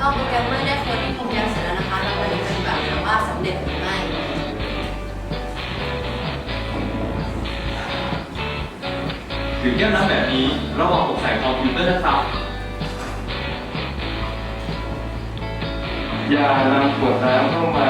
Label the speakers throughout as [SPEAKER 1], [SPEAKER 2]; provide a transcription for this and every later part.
[SPEAKER 1] ก็โปรแกรมเมอร์ได้โค้ดที่โปรแกรมเสร็จแล้วนะคะเรามาดูกันแบบว่าสำเร็จหรือไม่
[SPEAKER 2] ดื่มแก้วน้ำแบบนี้ระวังตกใส่คอมพิวเตอร์นะครับ
[SPEAKER 3] อย่านำขวดน้ำเข้ามา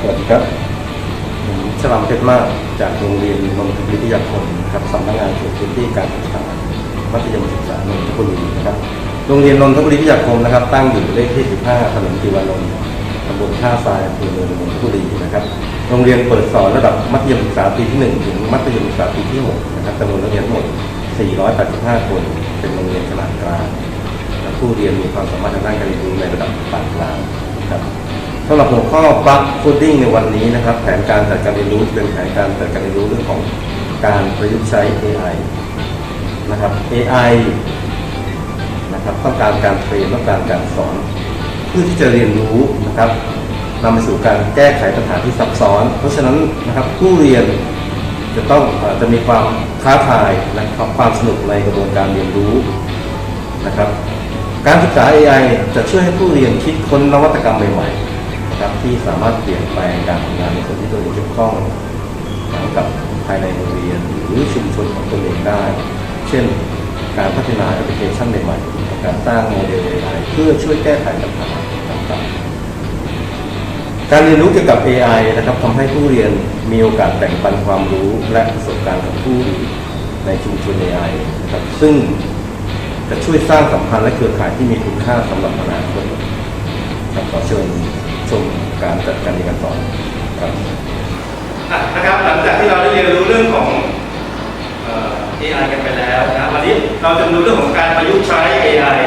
[SPEAKER 4] ส
[SPEAKER 5] วัสดีครับผมฉลามเพชรมากจากโรงเรียนนนทวิทยาคมนะครับสำนักงานเขตพื้นที่การศึกษามัธยมศึกษานนทบุรีนะครับโรงเรียนนนทบุรีวิทยาคมนะครับ ตั้งอยู่เลขที่ 15 ถนนติวานนท์ตำบลท่าทรายอำเภอเมืองนนทบุรีนะครับ โรงเรียนเปิดสอนระดับมัธยมศึกษาปีที่ 1 ถึงมัธยมศึกษาปีที่ 6 นะครับจำนวนนักเรียนทั้งหมด 485 คน เป็นโรงเรียนขนาดกลางผู้เรียนมีความสามารถทางด้านการเรียนรู้ในระดับปานกลางครับ สำหรับหัวข้อ Bug Coding ในวันนี้นะครับ แผนการจัดการเรียนรู้เป็นแผนการจัดการเรียนรู้เรื่องของการประยุกต์ใช้ AI นะครับ AI นะครับต้องการการเทรนต้องการการสอน เพื่อที่จะเรียนรู้นะครับนำไปสู่การแก้ไขปัญหาที่ซับซ้อน เพราะฉะนั้นนะครับผู้เรียนจะต้องจะมีความท้าทายและความสนุกในกระบวนการเรียนรู้นะครับ การศึกษา AI จะช่วยให้ผู้เรียนคิดค้นนวัตกรรมใหม่ๆ ครับที่สามารถเปลี่ยนแปลงการทำงานในส่วนที่ตัวเองเกี่ยวข้องทั้งกับภายในโรงเรียนหรือชุมชนของตัวเองได้ เช่น การพัฒนาแอปพลิเคชันใหม่ๆการสร้างโมเดล AI เพื่อช่วยแก้ไขปัญหาต่างๆ การเรียนรู้เกี่ยวกับ AI นะครับทำให้ผู้เรียนมีโอกาสแบ่งปันความรู้และประสบการณ์กับผู้อื่นในชุมชน AI นะครับซึ่งจะช่วยสร้างสัมพันธ์และเครือข่ายที่มีคุณค่าสำหรับอนาคตครับขอเชิญ ชมการจัดการเรียนการสอนครับ
[SPEAKER 6] อะนะครับหลังจากที่เราได้เรียนรู้เรื่องของเอ่อ AI กันไปแล้วนะวันนี้เราจะมาดูเรื่องของการประยุกต์ใช้ AI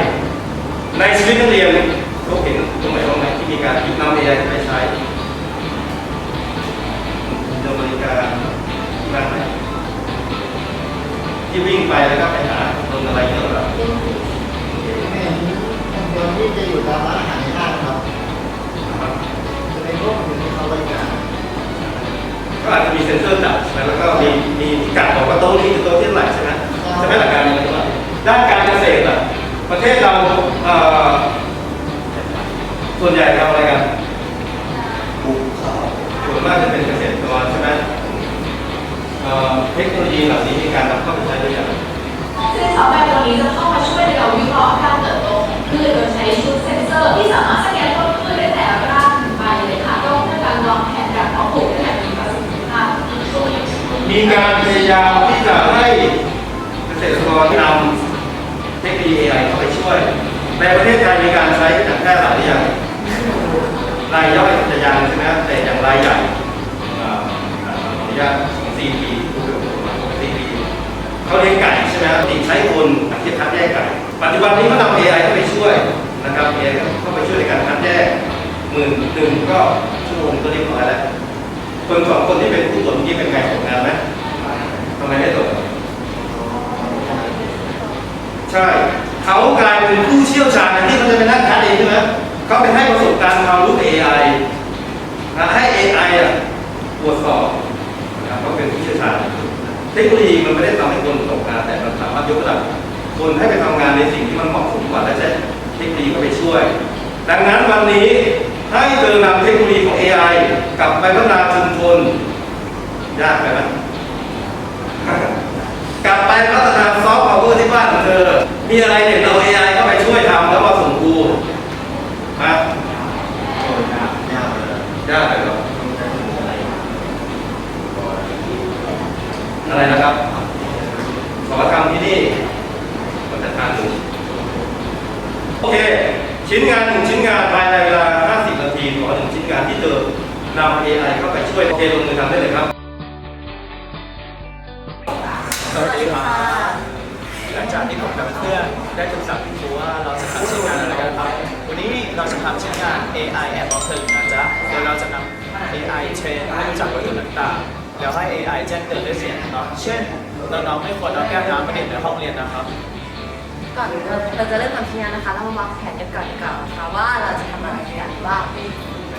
[SPEAKER 6] ในชีวิตนักเรียนเขาเห็นตรงไหนบ้างไหมที่มีการนำ AI ไปใช้ดำเนินการบ้านไหมที่วิ่งไปแล้วก็ไปหาตรงอะไรเงี้ยเหรอ
[SPEAKER 7] ไม่เห็นคนที่จะอยู่ตามร้านอาหารในห้างครับ วกอยู่ในเขาบริการ
[SPEAKER 6] ก็อาจจะมีเซ็นเซอร์จับใช่ไหมแล้วก็มีมีพิกัดบอกว่าโต๊ะนี้คือโต๊ะที่เท่าไหร่ใช่ไหมใช่ไหมหลักการนี้ใช่ไหมด้านการเกษตรอะประเทศเราเอ่อส่วนใหญ่ทำอะไรกันปลูกข้าวส่วนมากจะเป็นเกษตรกรใช่ไหมเอ่อเทคโนโลยีเหล่านี้มีการนำเข้าไปใช้หรือยัง
[SPEAKER 8] ซึ่งซอฟต์แวร์ตัวนี้จะเข้ามาช่วยในการวิเคราะห์การเติบโตของพืชโดยใช้ชุดเซ็นเซอร์ที่สามารถ มี
[SPEAKER 6] การพยายามที่จะให้เกษตรกรนำเทคโนโลยี AI เข้าไปช่วย ในประเทศไทยมีการใช้อย่างแพร่หลายอยังรายย่อยจะยังใช่ไหมแต่อย่างรายใหญ่เอ่อขออนุญาตของ CP ผู้ประกอบการของ CP เขาเลี้ยงไก่ใช่ไหมติดใช้คนที่คัดแยกไก่ ปัจจุบันนี้เขานำ AI เข้าไปช่วยนะครับ AI เข้าไปช่วยในการคัดแยกหมื่นหนึ่งก็ชั่วโมงก็เรียบร้อยแล้ว คนสองคนที่เป็นผู้ตรวจเมื่อกี้เป็นไงตกงานไหมทำไมไม่ตกใช่เขากลายเป็นผู้เชี่ยวชาญที่เขาจะไปนั่งคัดเองใช่ไหมเขาไปให้ประสบการณ์ความรู้ AI นะให้ AI อะตรวจสอบนะเขาเป็นผู้เชี่ยวชาญเทคโนโลยีมันไม่ได้ทำให้คนตกงานแต่มันสามารถยกระดับคนให้ไปทำงานในสิ่งที่มันเหมาะสมกว่าและใช้เทคโนโลยีเข้าไปช่วย ดังนั้นวันนี้ ให้เธอนำเทคโนโลยีของ AI กลับไปพัฒนาชุมชนยากไปไหมกลับไปพัฒนาซอฟต์พาวเวอร์ที่บ้านของเธอ มีอะไรเด็ดเอา AI เข้าไปช่วยทำแล้วมาส่งครูฮะ
[SPEAKER 7] โอ้ยยากยากเลย
[SPEAKER 6] ยากเลยเหรออะไรนะครับ ขอทำที่นี่ก็จะทานหนึ่งโอเค ชิ้นงานหนึ่งชิ้นงานภายใน นำ AI เข้าไปช่วยโอเคลงมือทำได้เลยครับ
[SPEAKER 4] สวัสดีครับหลังจากที่ผมกับเพื่อนได้ปรึกษาคุณครูว่าเราจะทำชิ้นงานอะไรกันครับวันนี้เราจะทำชิ้นงาน AI แอบบอกเธอนะจ๊ะโดยเราจะนำ AI เทรนให้รู้จักวัตถุต่างๆแล้วให้ AI แจ้งเตือนด้วยเสียงนะครับเช่นน้องๆไม่ควรเอาแก้วน้ำมาดื่มในห้องเรียนนะครับ
[SPEAKER 1] ก่อนเราเราจะเริ่มทำชิ้นงานนะคะ เรามาวางแผนกันก่อนดีกว่อนนะคะว่าเราจะทำอะไรกันบ้าง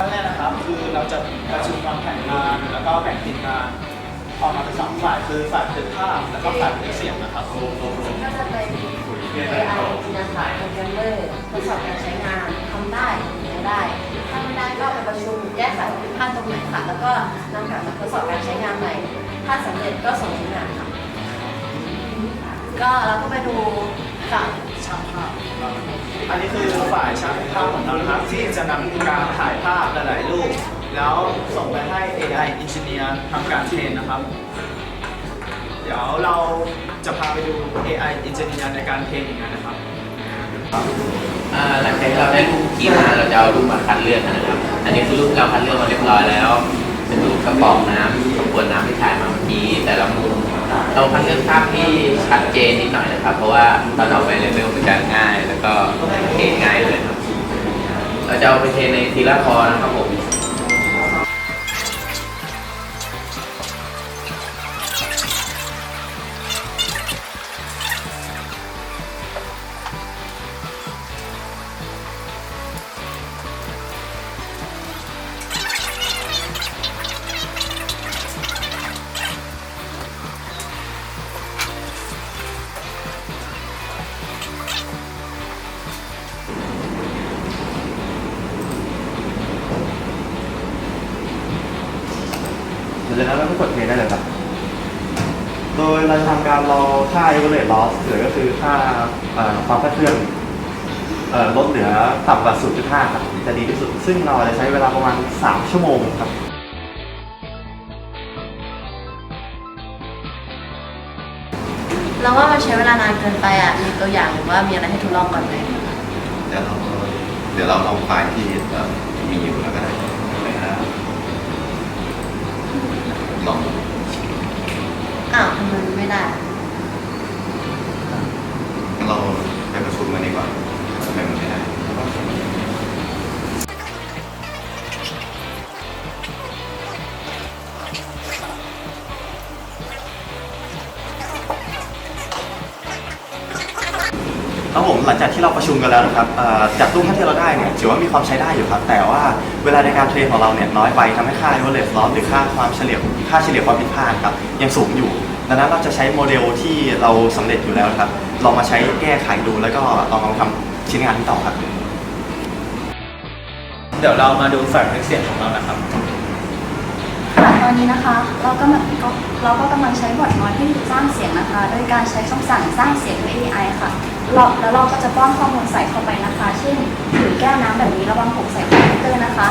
[SPEAKER 4] ขั้นแรกนะครับคือเราจะประชุมวางแผนงานแล้วก็แบ่งทีมงานออกมาเป็นสองฝ่ายคือฝ่ายบันภาพแล้วก็ฝ่ายบันเสียงนะครับ
[SPEAKER 1] ก็จะเป็น AI จินตนาการโปรแกรมเมอร์ทดสอบการใช้งานทำได้หรือไม่ได้ถ้าไม่ได้ก็ไปประชุมแก้ไขผิดพลาดตรงไหนค่ะแล้วก็นำกลับมาทดสอบการใช้งานใหม่ ถ้าสำเร็จก็ส่งชิ้นงานค่ะก็เราก็ไปดู ฝั่ง
[SPEAKER 4] ช่างภาพอันนี้คือฝ่ายช่างภาพของเรานะครับที่จะนำการถ่ายภาพหลายๆรูป แล้วส่งไปให้ AI Engineer ทำการเทรนนะครับ เดี๋ยวเราจะพาไปดู AI Engineer ในการเทรนอย่างนั้นนะครับ
[SPEAKER 9] อ่าหลังจากที่เราได้รูปที่มาเราจะเอารูปมาคัดเลือกนะครับ อันนี้คือรูปที่เราคัดเลือกมาเรียบร้อยแล้ว เป็นรูปกระป๋องน้ำกระปวนน้ำที่ถ่ายมาเมื่อกี้แต่ละมุม เราคัดเลือกภาพที่ชัดเจนนิดหน่อยนะครับ เพราะว่าตอนเอาไปเลเวลมันจะง่าย แล้วก็เทรนง่ายเลยครับ เราจะเอาไปเทรนในทีละคอนะครับผม
[SPEAKER 5] จากนั้นเราก็กดเพลย์ได้เลยครับ โดยเราจะทำการรอค่า average loss หรือก็คือค่าเอ่อความคลาดเคลื่อนเอ่อลดเหลือต่ำกว่า 0.5 ครับ จะดีที่สุด ซึ่งเราจะใช้เวลาประมาณ 3 ชั่วโมงครับ
[SPEAKER 1] เราว่ามันใช้เวลานานเกินไปอะ มีตัวอย่างหรือว่ามีอะไรให้ทดลองก่อนไหม
[SPEAKER 10] เดี๋ยวเราเดี๋ยวเราเอาไฟล์ที่เอ่อมีอยู่แล้วก็ได้ ลองดู
[SPEAKER 1] อ้าวทำไมมันไม่ได้
[SPEAKER 10] งั้นเราไปประชุมกันดีกว่า
[SPEAKER 5] ครับผมหลังจากที่เราประชุมกันแล้วนะครับเอ่อจากรูปภาพที่เราได้เนี่ยถือว่ามีความใช้ได้อยู่ครับแต่ว่าเวลาในการเทรนของเราเนี่ยน้อยไปทำให้ค่า average loss หรือค่าความเฉลี่ยค่าเฉลี่ยความผิดพลาดครับยังสูงอยู่ดังนั้นเราจะใช้โมเดลที่เราสำเร็จอยู่แล้วนะครับลองมาใช้แก้ไขดูแล้วก็ลองมาทำชิ้นงานที่ต่อครับ
[SPEAKER 4] เดี๋ยวเรามาดูฝ่ายบันทึกเสียงของเรานะครับ
[SPEAKER 11] อนนี้นะคะ เราก็มาก็เราก็กำลังใช้บอทน้อยที่สร้างเสียงนะคะ โดยการใช้คำสั่งสร้างเสียงด้วย AI ค่ะเราแล้วเราก็จะป้อนข้อมูลใส่เข้าไปนะคะ เช่นถือแก้วน้ำแบบนี้ระวังหกใส่คอมพิวเตอร์นะคะ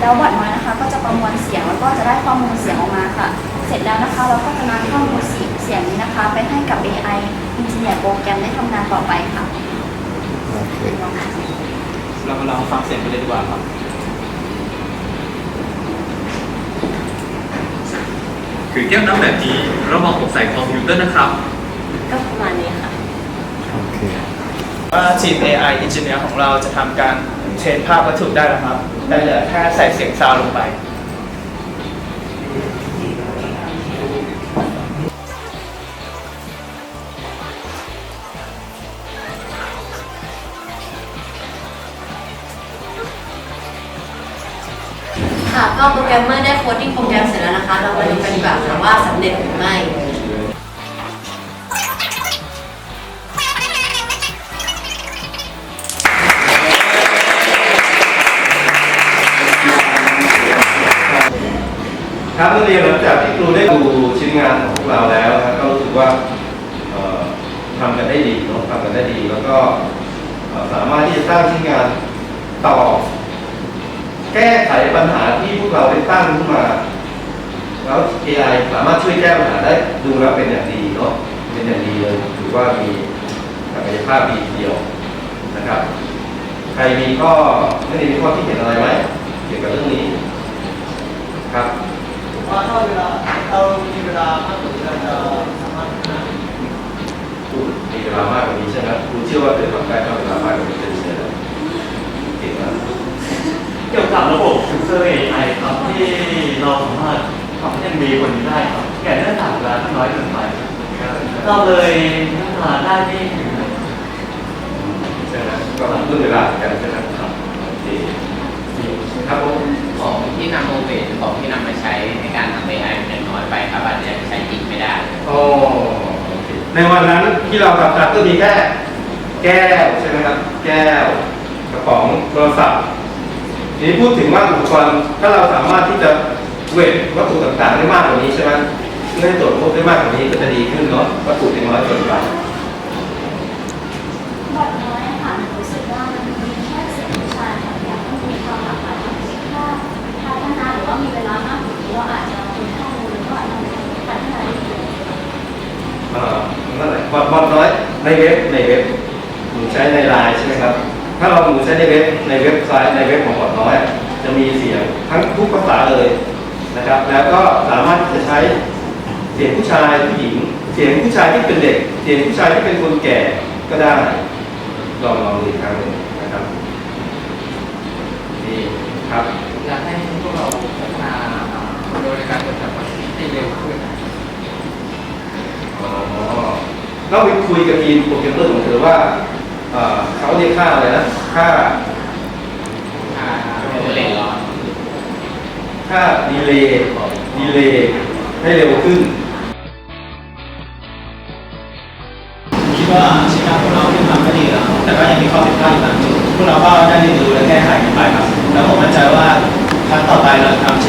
[SPEAKER 11] แล้วบอทน้อยนะคะ ก็จะประมวลเสียงแล้วก็จะได้ข้อมูลเสียงออกมาค่ะ เสร็จแล้วนะคะเราก็จะนำข้อมูลเสียงนี้นะคะ ไปให้กับ AI Engineer โปรแกรมได้ทำงานต่อไปค่ะ
[SPEAKER 4] เรามาลองฟังเสียงกันเลยดีกว่าครับ
[SPEAKER 2] ถือแก้วน้ำแบบนี้ระวังตกใส่คอมพิวเตอร์นะครับ
[SPEAKER 1] ก็ประมาณนี้ค่ะ
[SPEAKER 4] ว่าทีม AI Engineer ของเราจะทำการเทรนภาพวัตถุได้แล้วครับ แต่เหลือแค่ใส่เสียงซาวด์ลงไป
[SPEAKER 1] ค่ะก็โปรแกรมเมอร์ได้โคดดิ้งโปรแกรมเสร็จแล้วนะคะ เรามาดูกันดีกว่าค่ะว่าสำเร็จหรือไม่
[SPEAKER 6] ครับนักเรียนหลังจากที่ครูได้ดูชิ้นงานของพวกเราแล้วนะครับก็รู้สึกว่าเอ่อทำกันได้ดีเนาะทำกันได้ดี แล้วก็เอ่อสามารถที่จะสร้างชิ้นงานต่อ แก้ไขปัญหาที่พวกเราได้ตั้งขึ้นมา แล้ว AI สามารถช่วยแก้ปัญหาได้ดูแล้วเป็นอย่างดีเนาะเป็นอย่างดีเลยถือว่ามีศักยภาพดีทีเดียวนะครับ ใครมีข้อไม่ได้มีข้อคิดเห็นอะไรไหมเกี่ยวกับเรื่องนี้ครับ
[SPEAKER 7] ว่าถ้าเวลาเรามีเวลามากกว่านี้เราจะสามารถทำงาน
[SPEAKER 6] พูดมีเวลามากกว่านี้ใช่ไหมครูเชื่อว่าเธอทำได้ถ้าเวลามากกว่านี้จะดีเลยนะเก่งมาก
[SPEAKER 3] เกี่ยวกับระบบเซอร์ AI ครับที่เราสามารถทำให้มีคนนี้ได้
[SPEAKER 2] เราเลยหาได้ไม่ถึง
[SPEAKER 6] ใช่ไหมก็รุ่นเวลาเหมือนกันใช่ไหมครับคครับผม
[SPEAKER 9] ของที่นำโมเบสของที่นำมาใช้ในการทำ AI มันยังน้อยไปครับอาจจะใช้จริงไม่ได้
[SPEAKER 6] โอ้ในวันนั้นที่เราทำตัดก็มีแค่แก้วใช่ไหมครับ แก้วกระป๋องโทรศัพท์ นี้พูดถึงว่าอุปกรณ์ถ้าเราสามารถที่จะเวทวัตถุต่างๆได้มากกว่านี้ใช่ไหมเพื่อให้ตรวจพบได้มากกว่านี้ก็จะดีขึ้นเนาะวัตถุเป็นน้อยเกินไป
[SPEAKER 11] บทน้อยค่ะหนูรู้สึกว่ามันมีแค่เสียงผู้ชายค่ะอยากให้มีความหลากหลายทางเสียงถ้าพัฒนหรือว่ามีเวลามากกว่านี้เราอาจจะมีข้อมูลหรือว่าอาจจะพัฒนาได้ดี
[SPEAKER 6] อ่อนั่นแหละบอทบอทน้อยในเว็บในเว็บหนูใช้ในไลน์ใช่ไหมครับ ถ้าเราหนูใช้ในเว็บในเว็บไซต์ในเว็บของบอทน้อยอะจะมีเสียงทั้งทุกภาษาเลยนะครับ แล้วก็สามารถที่จะใช้เสียงผู้ชายผู้หญิง เสียงผู้ชายที่เป็นเด็ก เสียงผู้ชายที่เป็นคนแก่ก็ได้ ลองลองดูอีกครั้งหนึ่งนะครับนี่ครับ
[SPEAKER 12] อยากให้พวกเราพัฒนาโดยการจัดการให้เร็วขึ้น
[SPEAKER 6] อ๋อเราไปคุยกับทีมโปรแกรมเมอร์ของเธอว่า เขาเรียกค่าอะไรนะ ค่า ค่าดีเลย์ดีเลย์ให้เร็วขึ้น
[SPEAKER 4] คิดว่าชิ้นงานของเราที่ทำก็ดีแล้ว แต่ก็ยังมีข้อผิดพลาดอยู่บางจุดพวกเราก็ได้เรียนรู้และแก้ไขกันไปครับ แล้วผมมั่นใจว่าครั้งต่อไปเราจะทำ